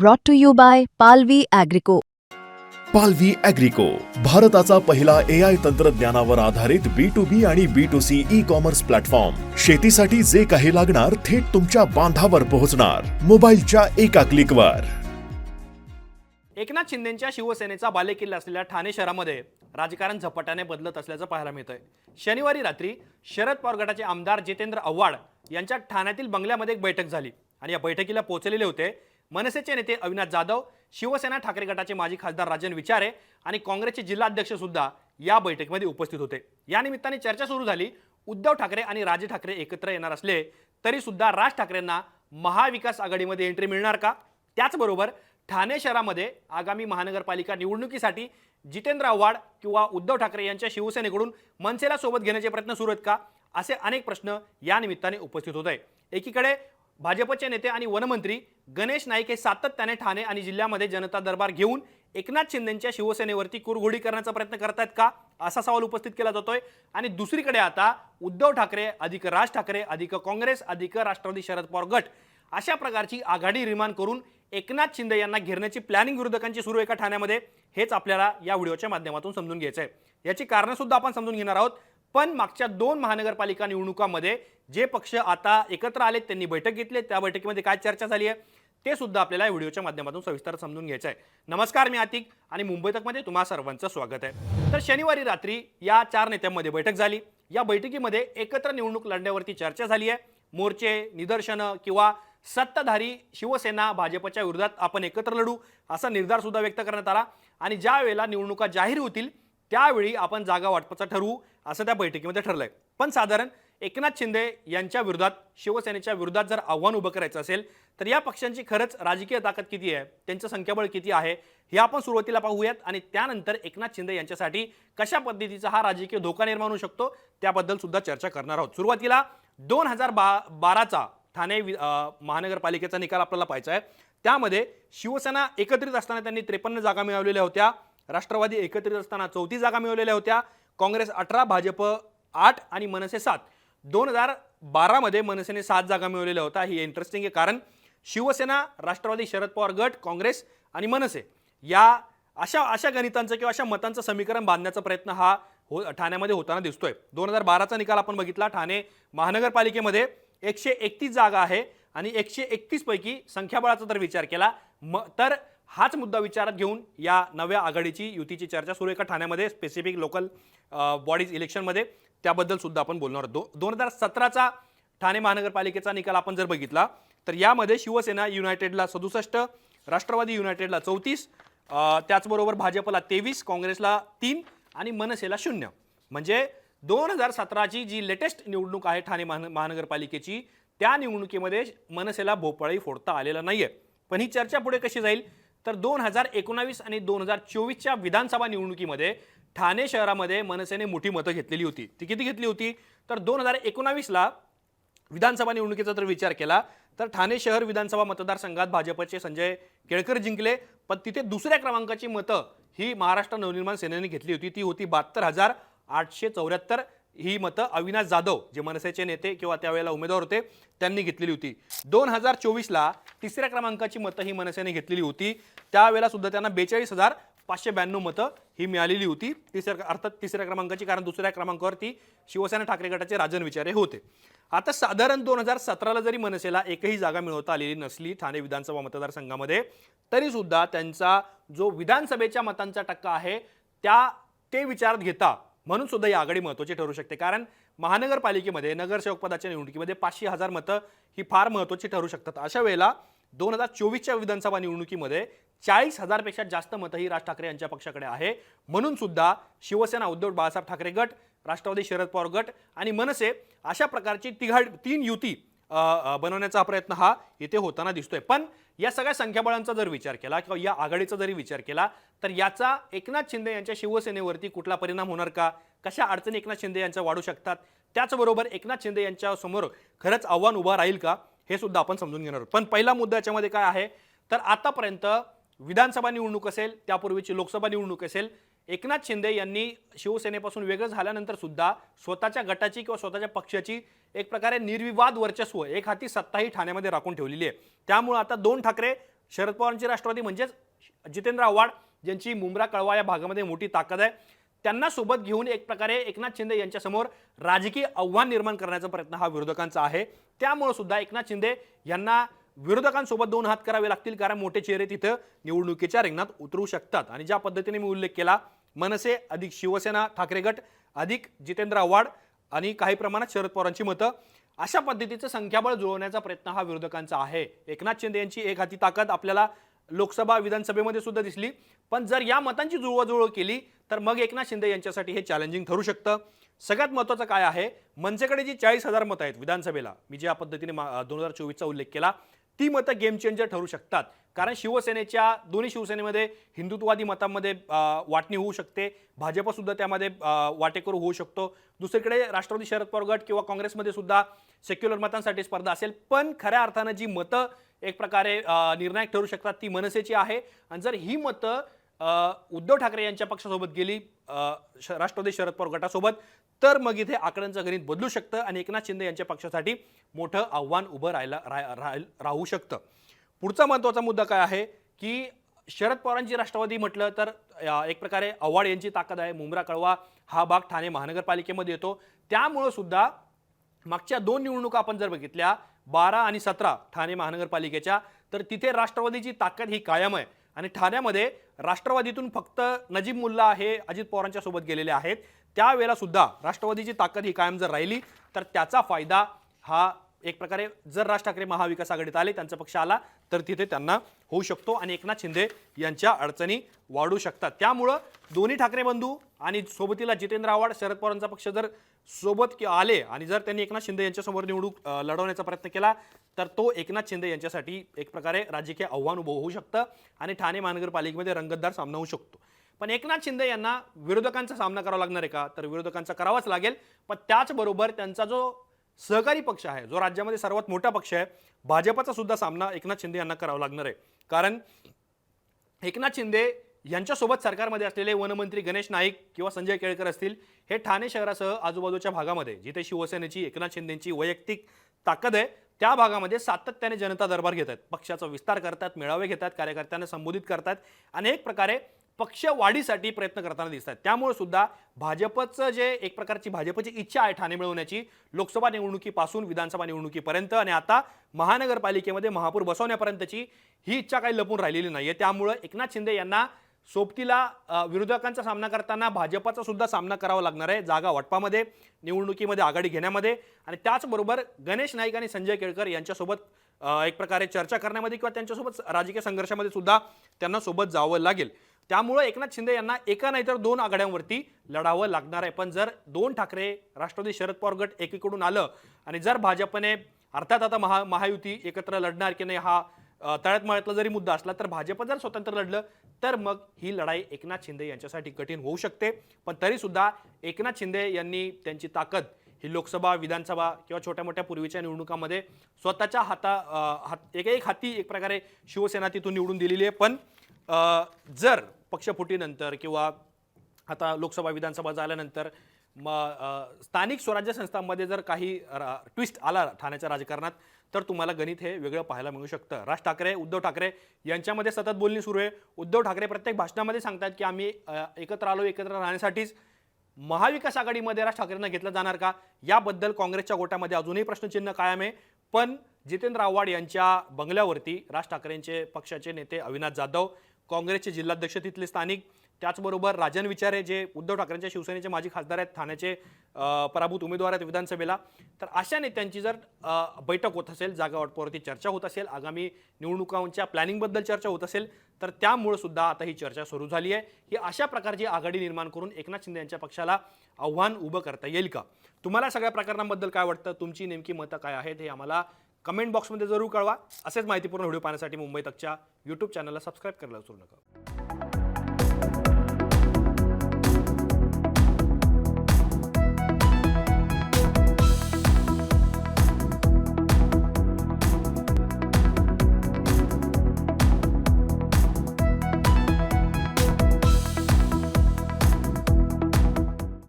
brought to you by Palvi Agrico. पालवी अॅग्रिको भारताचा पहिला ए आय तंत्रज्ञानावर आधारित बी टू बी आणि B to C e commerce platform शेतीसाठी जे काही लागणार थेट तुमच्या बांधावर पोहोचणार. मोबाईलच्या एका क्लिकवर एकनाथ शिंदेच्या शिवसेनेचा बालेकिल्ला असलेल्या ठाणे शहरामध्ये राजकारण झपाट्याने बदलत असल्याचं पाहायला मिळतंय. शनिवारी रात्री शरद पवार गटाचे आमदार जितेंद्र आव्हाड यांच्या ठाण्यातील बंगल्यामध्ये एक बैठक झाली आणि या बैठकीला पोहोचलेले होते मनसेचे नेते अविनाश जाधव शिवसेना ठाकरे गटाचे माजी खासदार राजन विचारे आणि काँग्रेसचे जिल्हाध्यक्ष सुद्धा या बैठकीमध्ये उपस्थित होते. या निमित्ताने चर्चा सुरू झाली. उद्धव ठाकरे आणि राज ठाकरे एकत्र येणार असले तरी सुद्धा राज ठाकरेंना महाविकास आघाडीमध्ये एंट्री मिळणार का? त्याचबरोबर ठाणे शहरामध्ये आगामी महानगरपालिका निवडणुकीसाठी जितेंद्र आव्हाड किंवा उद्धव ठाकरे यांच्या शिवसेनेकडून मनसेला सोबत घेण्याचे प्रयत्न सुरू आहेत का? असे अनेक प्रश्न या निमित्ताने उपस्थित होत आहे एकीकडे भाजपचे नेते आणि वनमंत्री गणेश नाईक हे सातत्याने ठाणे आणि जिल्ह्यामध्ये जनता दरबार घेऊन एकनाथ शिंदेच्या शिवसेनेवरती कुरघोडी करण्याचा प्रयत्न करतायत का? असा सवाल उपस्थित केला जातोय. आणि दुसरीकडे आता उद्धव ठाकरे अधिक राज ठाकरे अधिक काँग्रेस अधिक राष्ट्रवादी शरद पवार गट अशा प्रकारची आघाडी निर्माण करून एकनाथ शिंदे यांना घेरण्याची प्लॅनिंग विरोधकांची सुरू आहे का ठाण्यामध्ये? हेच आपल्याला या व्हिडिओच्या माध्यमातून समजून घ्यायचं आहे याची कारणंसुद्धा आपण समजून घेणार आहोत. पण मागच्या दोन महानगरपालिका निवडणुकांमध्ये जे पक्ष आता एकत्र आलेत त्यांनी बैठक घेतली त्या बैठकीमध्ये काय चर्चा झाली आहे ते सुद्धा आपल्याला या व्हिडिओच्या माध्यमातून सविस्तर समजून घ्यायचं आहे. नमस्कार मी आतिक आणि मुंबई तकमध्ये तुम्हा सर्वांचं स्वागत आहे. तर शनिवारी रात्री या चार नेत्यांमध्ये बैठक झाली. या बैठकीमध्ये एकत्र निवडणूक लढण्यावरती चर्चा झाली आहे. मोर्चे निदर्शनं किंवा सत्ताधारी शिवसेना भाजपच्या विरोधात आपण एकत्र लढू असा निर्धार सुद्धा व्यक्त करण्यात आला. आणि ज्या वेळेला निवडणुका जाहीर होतील त्यावेळी आपण जागा वाटपाचा ठरवू असं त्या बैठकीमध्ये ठरलं आहे पण साधारण एकनाथ शिंदे यांच्या विरोधात शिवसेनेच्या विरोधात जर आव्हान उभं करायचं असेल तर या पक्षांची खरंच राजकीय ताकद किती आहे त्यांचं संख्याबळ किती आहे हे आपण सुरुवातीला पाहूयात. आणि त्यानंतर एकनाथ शिंदे यांच्यासाठी कशा पद्धतीचा हा राजकीय धोका निर्माण होऊ शकतो त्याबद्दल सुद्धा चर्चा करणार आहोत. सुरुवातीला दोन हजार बा बाराचा ठाणे महानगरपालिकेचा निकाल आपल्याला पाहायचा आहे. त्यामध्ये शिवसेना एकत्रित असताना त्यांनी त्रेपन्न जागा मिळवलेल्या होत्या. राष्ट्रवादी एकत्रित असताना चौतीस जागा मिळवलेल्या होत्या. काँग्रेस अठरा भाजप आठ आणि मनसे सात. दोन हजार बारामध्ये मनसेने सात जागा मिळवलेल्या होत्या. ही इंटरेस्टिंग आहे कारण शिवसेना राष्ट्रवादी शरद पवार गट काँग्रेस आणि मनसे या अशा अशा गणितांचं किंवा अशा मतांचं समीकरण बांधण्याचा प्रयत्न हा हो ठाण्यामध्ये होताना दिसतोय. दोन हजार बाराचा निकाल आपण बघितला. ठाणे महानगरपालिकेमध्ये एकशे एकतीस जागा आहे आणि एकशे एकतीसपैकी संख्याबळाचा जर विचार केला. म तर हाच मुद्दा विचारात घेऊन या नव्या आघाडीची युतीची चर्चा सुरू आहे. का ठाण्यामध्ये स्पेसिफिक लोकल बॉडीज इलेक्शनमध्ये त्याबद्दल सुद्धा आपण बोलणार आहोत. दो दोन हजार सतराचा ठाणे महानगरपालिकेचा निकाल आपण जर बघितला तर यामध्ये शिवसेना युनायटेडला सदुसष्ट राष्ट्रवादी युनायटेडला चौतीस त्याचबरोबर भाजपला तेवीस काँग्रेसला तीन आणि मनसेला शून्य. म्हणजे दोन हजार सतराची जी लेटेस्ट निवडणूक आहे ठाणे महान महानगरपालिकेची त्या निवडणुकीमध्ये मनसेला भोपळाही फोडता आलेला नाही आहे पण ही चर्चा पुढे कशी जाईल? तर दोन हजार एकोणावीस आणि दोन हजार चोवीसच्या विधानसभा निवडणुकीमध्ये ठाणे शहरामध्ये मनसेने मोठी मतं घेतलेली होती. ती किती घेतली होती? तर दोन हजार एकोणावीसला विधानसभा निवडणुकीचा जर विचार केला तर ठाणे शहर विधानसभा मतदारसंघात भाजपचे संजय केळकर जिंकले पण तिथे दुसऱ्या क्रमांकाची मतं ही महाराष्ट्र नवनिर्माण सेनेने घेतली होती. ती होती बहात्तर हजार आठशे चौऱ्याहत्तर ही मतं अविनाश जाधव जे मनसेचे नेते किंवा त्यावेळेला उमेदवार होते त्यांनी घेतलेली होती. दोन हजार चोवीसला तिसऱ्या क्रमांकाची मतं ही मनसेने घेतलेली होती. त्यावेळेला सुद्धा त्यांना बेचाळीस हजार पाचशे ब्याण्णव मतं ही मिळालेली होती. तिसऱ्या अर्थात तिसऱ्या क्रमांकाची कारण दुसऱ्या क्रमांकावरती शिवसेना ठाकरे गटाचे राजन विचारे होते. आता साधारण दोन हजार सतराला जरी मनसेला एकही जागा मिळवता आलेली नसली ठाणे विधानसभा मतदारसंघामध्ये तरीसुद्धा त्यांचा जो विधानसभेच्या मतांचा टक्का आहे त्या ते विचारात घेता म्हणून सुद्धा ही आघाडी महत्त्वाची ठरू शकते. कारण महानगरपालिकेमध्ये नगरसेवक पदाच्या निवडणुकीमध्ये पाचशे हजार मतं ही फार महत्त्वाची ठरू शकतात. अशा वेळेला दोन हजार चोवीसच्या विधानसभा निवडणुकीमध्ये चाळीस हजारपेक्षा जास्त मतं ही राज ठाकरे यांच्या पक्षाकडे आहे. म्हणून सुद्धा शिवसेना उद्धव बाळासाहेब ठाकरे गट राष्ट्रवादी शरद पवार गट आणि मनसे अशा प्रकारची तिघा तीन युती बनवण्याचा प्रयत्न हा इथे होताना दिसतोय. पण या सगळ्या संख्याबळांचा जर विचार केला किंवा या आघाडीचा जरी विचार केला तर याचा एकनाथ शिंदे यांच्या शिवसेनेवरती कुठला परिणाम होणार का? कशा अडचणी एकनाथ शिंदे यांच्या वाढू शकतात? त्याचबरोबर एकनाथ शिंदे यांच्या समोर खरंच आव्हान उभा राहील का? हे सुद्धा आपण समजून घेणार आहोत. पण पहिला मुद्दा याच्यामध्ये काय आहे? तर आतापर्यंत विधानसभा निवडणूक असेल त्यापूर्वीची लोकसभा निवडणूक असेल एकनाथ शिंदे यांनी शिवसेनेपासून वेगळं झाल्यानंतर सुद्धा स्वतःच्या गटाची किंवा स्वतःच्या पक्षाची एक प्रकारे निर्विवाद वर्चस्व एक हाती सत्ताही ठाण्यामध्ये राखून ठेवलेली आहे. त्यामुळे आता दोन ठाकरे शरद पवारांची राष्ट्रवादी म्हणजेच जितेंद्र आव्हाड ज्यांची मुंब्रा कळवा या भागामध्ये मोठी ताकद आहे. त्यांना सोबत घेऊन एक प्रकारे एकनाथ शिंदे यांच्यासमोर राजकीय आव्हान निर्माण करण्याचा प्रयत्न हा विरोधकांचा आहे. त्यामुळे सुद्धा एकनाथ शिंदे यांना विरोधकांसोबत दोन हात करावे लागतील कारण मोठे चेहरे तिथं निवडणुकीच्या रिंगणात उतरू शकतात. आणि ज्या पद्धतीने मी उल्लेख केला मनसे अधिक शिवसेना ठाकरे गट अधिक जितेंद्र आव्हाड आणि काही प्रमाणात शरद पवारांची मतं अशा पद्धतीचं संख्याबळ जुळवण्याचा प्रयत्न हा विरोधकांचा आहे. एकनाथ शिंदे यांची एक हाती ताकद आपल्याला लोकसभा विधानसभेमध्ये सुद्धा दिसली. पण जर या मतांची जुळवाजुळव केली तर मग एकनाथ शिंदे यांच्यासाठी हे चॅलेंजिंग ठरू शकतं. सगळ्यात महत्त्वाचं काय आहे मनसेकडे जी चाळीस हजार मतं आहेत विधानसभेला मी ज्या पद्धतीने दोन हजार चोवीसचा उल्लेख केला ती मतं गेम चेंजर ठरू शकतात. कारण शिवसेनेच्या दोन्ही शिवसेनेमध्ये हिंदुत्ववादी मतांमध्ये वाटणी होऊ शकते. भाजपसुद्धा त्यामध्ये वाटेकर वाटेकरू होऊ शकतो. दुसरीकडे राष्ट्रवादी शरद पवार गट किंवा काँग्रेसमध्ये सुद्धा सेक्युलर मतांसाठी स्पर्धा असेल. पण खऱ्या अर्थानं जी मतं एक प्रकारे निर्णायक ठरू शकतात ती मनसेची आहे. आणि जर ही मतं उद्धव ठाकरे यांच्या पक्षासोबत गेली श- राष्ट्रवादी शरद पवार गटासोबत तर मग इथे आकड्यांचं गणित बदलू शकतं आणि एकनाथ शिंदे यांच्या पक्षासाठी मोठं आव्हान उभं राहायला रा- राहू शकतं. पुढचा महत्त्वाचा मुद्दा काय आहे की शरद पवारांची राष्ट्रवादी म्हटलं तर एक प्रकारे आव्हाड यांची ताकद आहे. मुंब्रा कळवा हा भाग ठाणे महानगरपालिकेमध्ये येतो. त्यामुळं सुद्धा मागच्या दोन निवडणुका आपण जर बघितल्या बारा आणि सतरा ठाणे महानगरपालिकेच्या तर तिथे राष्ट्रवादीची ताकद ही कायम आहे. आणि ठाण्यामध्ये राष्ट्रवादीतून फक्त नजीब मुल्ला हे अजित पवारांच्या सोबत गेलेले आहेत. त्यावेळेला सुद्धा राष्ट्रवादीची ताकद ही कायम जर राहिली तर त्याचा फायदा हा एक प्रकारे जर राज ठाकरे महाविकास आघाडीत आले त्यांचा पक्ष आला तर तिथे त्यांना होऊ शकतो आणि एकनाथ शिंदे यांच्या अडचणी वाढू शकतात. त्यामुळं दोन्ही ठाकरे बंधू आणि सोबतीला जितेंद्र आव्हाड शरद पवारांचा पक्ष जर सोबत कि- आले आणि जर त्यांनी एकनाथ शिंदे यांच्यासमोर निवडणूक लढवण्याचा प्रयत्न केला तर तो एकनाथ शिंदे यांच्यासाठी एक प्रकारे राजकीय आव्हान उभं होऊ शकतं आणि ठाणे महानगरपालिकेमध्ये रंगतदार सामना होऊ शकतो. पण एकनाथ शिंदे यांना विरोधकांचा सामना करावा लागणार आहे का? तर विरोधकांचा करावाच लागेल. पण त्याचबरोबर त्यांचा जो सहकारी पक्ष आहे जो राज्यामध्ये सर्वात मोठा पक्ष आहे भाजपाचा सुद्धा सामना एकनाथ शिंदे यांना करावा लागणार आहे. कारण एकनाथ शिंदे यांच्यासोबत सरकारमध्ये असलेले वनमंत्री गणेश नाईक किंवा संजय केळकर असतील हे ठाणे शहरासह आजूबाजूच्या भागामध्ये जिथे शिवसेनेची एकनाथ शिंदेची वैयक्तिक ताकद आहे त्या भागामध्ये सातत्याने जनता दरबार घेत आहेत. पक्षाचा विस्तार करतात मेळावे घेतात कार्यकर्त्यांना संबोधित करतात अनेक प्रकारे पक्ष वाढीसाठी प्रयत्न करताना दिसतात. त्यामुळे सुद्धा भाजपचं जे एक प्रकारची भाजपची इच्छा आहे ठाणे मिळवण्याची लोकसभा निवडणुकीपासून विधानसभा निवडणुकीपर्यंत आणि आता महानगरपालिकेमध्ये महापौर बसवण्यापर्यंतची ही इच्छा काही लपून राहिलेली नाही आहे त्यामुळं एकनाथ शिंदे यांना सोबतीला विरोधकांचा सामना करताना भाजपाचा सुद्धा सामना करावा लागणार आहे. जागा वाटपामध्ये निवडणुकीमध्ये आघाडी घेण्यामध्ये आणि त्याचबरोबर गणेश नाईक आणि संजय केळकर यांच्यासोबत एक प्रकारे चर्चा करण्यामध्ये किंवा त्यांच्यासोबत राजकीय संघर्षामध्ये सुद्धा त्यांना सोबत जावं लागेल. त्यामुळं एकनाथ शिंदे यांना एका नाहीतर दोन आघाड्यांवरती लढावं लागणार आहे. पण जर दोन ठाकरे राष्ट्रवादी शरद पवार गट एकीकडून आलं आणि जर भाजपने अर्थात आता महा महायुती एकत्र लढणार की नाही हा तळ्यात मळ्यातला जरी मुद्दा असला तर भाजप जर स्वतंत्र लढलं तर मग ही लढाई एकनाथ शिंदे यांच्यासाठी कठीण होऊ शकते. पण तरीसुद्धा एकनाथ शिंदे यांनी त्यांची ताकद ही लोकसभा विधानसभा किंवा छोट्या मोठ्या पूर्वीच्या निवडणुकामध्ये स्वतःच्या हाता हात एक एक हाती एक प्रकारे शिवसेना तिथून निवडून दिलेली आहे. पण जर पक्षफुटीनंतर किंवा आता लोकसभा विधानसभा झाल्यानंतर स्थानिक स्वराज्य संस्थांमध्ये जर काही ट्विस्ट आला ठाण्याच्या राजकारणात तर तुम्हाला गणित हे वेगळं पाहायला मिळू शकतं. राज ठाकरे उद्धव ठाकरे यांच्यामध्ये सतत बोलणी सुरू आहे. उद्धव ठाकरे प्रत्येक भाषणामध्ये सांगतात की आम्ही एकत्र आलो एकत्र राहण्यासाठीच. महाविकास आघाडीमध्ये राज ठाकरेंना घेतलं जाणार का? याबद्दल काँग्रेसच्या गोटामध्ये अजूनही प्रश्नचिन्ह कायम आहे. पण जितेंद्र आव्हाड यांच्या बंगल्यावरती राज ठाकरेंचे पक्षाचे नेते अविनाश जाधव काँग्रेसचे जिल्हाध्यक्ष तिथले स्थानिक त्याचबरोबर राजन विचारे जे उद्धव ठाकरेंच्या शिवसेनेचे माजी खासदार आहेत ठाण्याचे पराभूत उमेदवार आहेत विधानसभेला. तर अशा नेत्यांची जर बैठक होत असेल जागा वाटपावरती चर्चा होत असेल आगामी निवडणुकांच्या प्लॅनिंगबद्दल चर्चा होत असेल तर त्यामुळे सुद्धा आता ही चर्चा सुरू झाली आहे. ही अशा प्रकारची आघाडी निर्माण करून एकनाथ शिंदे यांच्या पक्षाला आव्हान उभं करता येईल का? तुम्हाला सगळ्या प्रकरणांबद्दल काय वाटतं? तुमची नेमकी मतं काय आहेत हे आम्हाला कमेंट बॉक्समध्ये जरूर कळवा. असेच माहितीपूर्ण व्हिडिओ पाहण्यासाठी मुंबई तकच्या यूट्यूब चॅनलला सबस्क्राईब करायला विसरू नका.